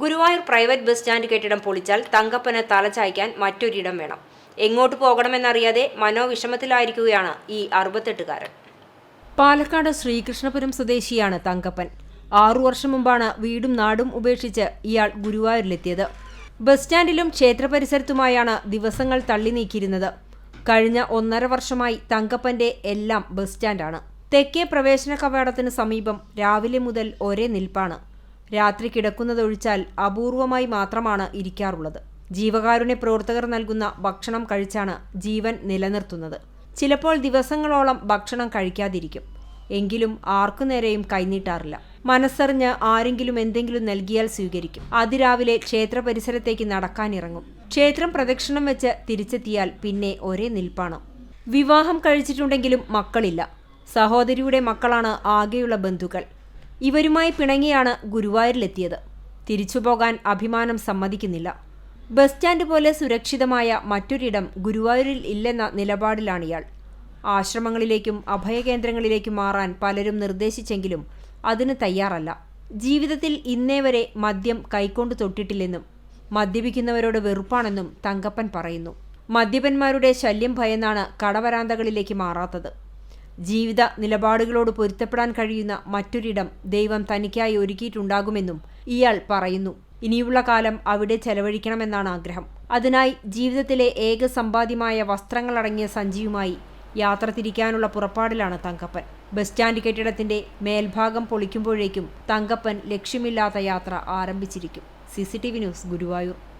Guruvayur private bus stand കെട്ടിടം പൊളിച്ചാൽ തങ്കപ്പന് തലചായ്ക്കാൻ മറ്റൊരിടം വേണം. എങ്ങോട്ട് പോകണമെന്നറിയാതെ മനോവിഷമത്തിലായിരിക്കുകയാണ് ഈ അറുപത്തെട്ടുകാരൻ. പാലക്കാട് ശ്രീകൃഷ്ണപുരം സ്വദേശിയാണ് തങ്കപ്പൻ. ആറു വർഷം മുമ്പാണ് വീടും നാടും ഉപേക്ഷിച്ച് ഇയാൾ ഗുരുവായൂരിലെത്തിയത്. ബസ് സ്റ്റാൻഡിലും ക്ഷേത്ര പരിസരത്തുമായാണ് ദിവസങ്ങൾ തള്ളി നീക്കിയിരുന്നത്. കഴിഞ്ഞ ഒന്നര വർഷമായി തങ്കപ്പന്റെ എല്ലാം ബസ് സ്റ്റാൻഡാണ്. തെക്കേ പ്രവേശന കവാടത്തിന് സമീപം രാവിലെ മുതൽ ഒരേ നിൽപ്പാണ്. രാത്രി കിടക്കുന്നതൊഴിച്ചാൽ അപൂർവമായി മാത്രമാണ് ഇരിക്കാറുള്ളത്. ജീവകാരുണ്യ പ്രവർത്തകർ നൽകുന്ന ഭക്ഷണം കഴിച്ചാണ് ജീവൻ നിലനിർത്തുന്നത്. ചിലപ്പോൾ ദിവസങ്ങളോളം ഭക്ഷണം കഴിക്കാതിരിക്കും. എങ്കിലും ആർക്കു നേരെയും കൈനീട്ടാറില്ല. മനസ്സറിഞ്ഞ് ആരെങ്കിലും എന്തെങ്കിലും നൽകിയാൽ സ്വീകരിക്കും. അതിരാവിലെ ക്ഷേത്ര പരിസരത്തേക്ക് നടക്കാനിറങ്ങും. ക്ഷേത്രം പ്രദക്ഷിണം വെച്ച് തിരിച്ചെത്തിയാൽ പിന്നെ ഒരേ നിൽപ്പാണ്. വിവാഹം കഴിച്ചിട്ടുണ്ടെങ്കിലും മക്കളില്ല. സഹോദരിയുടെ മക്കളാണ് ആകെയുള്ള ബന്ധുക്കൾ. ഇവരുമായി പിണങ്ങിയാണ് ഗുരുവായൂരിലെത്തിയത്. തിരിച്ചുപോകാൻ അഭിമാനം സമ്മതിക്കുന്നില്ല. ബസ് സ്റ്റാൻഡ് പോലെ സുരക്ഷിതമായ മറ്റൊരിടം ഗുരുവായൂരിൽ ഇല്ലെന്ന നിലപാടിലാണ് ഇയാൾ. ആശ്രമങ്ങളിലേക്കും അഭയകേന്ദ്രങ്ങളിലേക്കും മാറാൻ പലരും നിർദ്ദേശിച്ചെങ്കിലും അതിന് തയ്യാറല്ല. ജീവിതത്തിൽ ഇന്നേ വരെ മദ്യം കൈക്കൊണ്ട് തൊട്ടിട്ടില്ലെന്നും മദ്യപിക്കുന്നവരോട് വെറുപ്പാണെന്നും തങ്കപ്പൻ പറയുന്നു. മദ്യപന്മാരുടെ ശല്യം ഭയന്നാണ് കടവരാന്തകളിലേക്ക് മാറാത്തത്. ജീവിത നിലപാടുകളോട് പൊരുത്തപ്പെടാൻ കഴിയുന്ന മറ്റൊരിടം ദൈവം തനിക്കായി ഒരുക്കിയിട്ടുണ്ടാകുമെന്നും ഇയാൾ പറയുന്നു. ഇനിയുള്ള കാലം അവിടെ ചെലവഴിക്കണമെന്നാണ് ആഗ്രഹം. അതിനായി ജീവിതത്തിലെ ഏക സമ്പാദ്യമായ വസ്ത്രങ്ങളടങ്ങിയ സഞ്ചിയുമായി യാത്ര തിരിക്കാനുള്ള പുറപ്പാടിലാണ് തങ്കപ്പൻ. ബസ് സ്റ്റാൻഡ് കെട്ടിടത്തിന്റെ മേൽഭാഗം പൊളിക്കുമ്പോഴേക്കും തങ്കപ്പൻ ലക്ഷ്യമില്ലാത്ത യാത്ര ആരംഭിച്ചിരിക്കും. C news Guruvayur.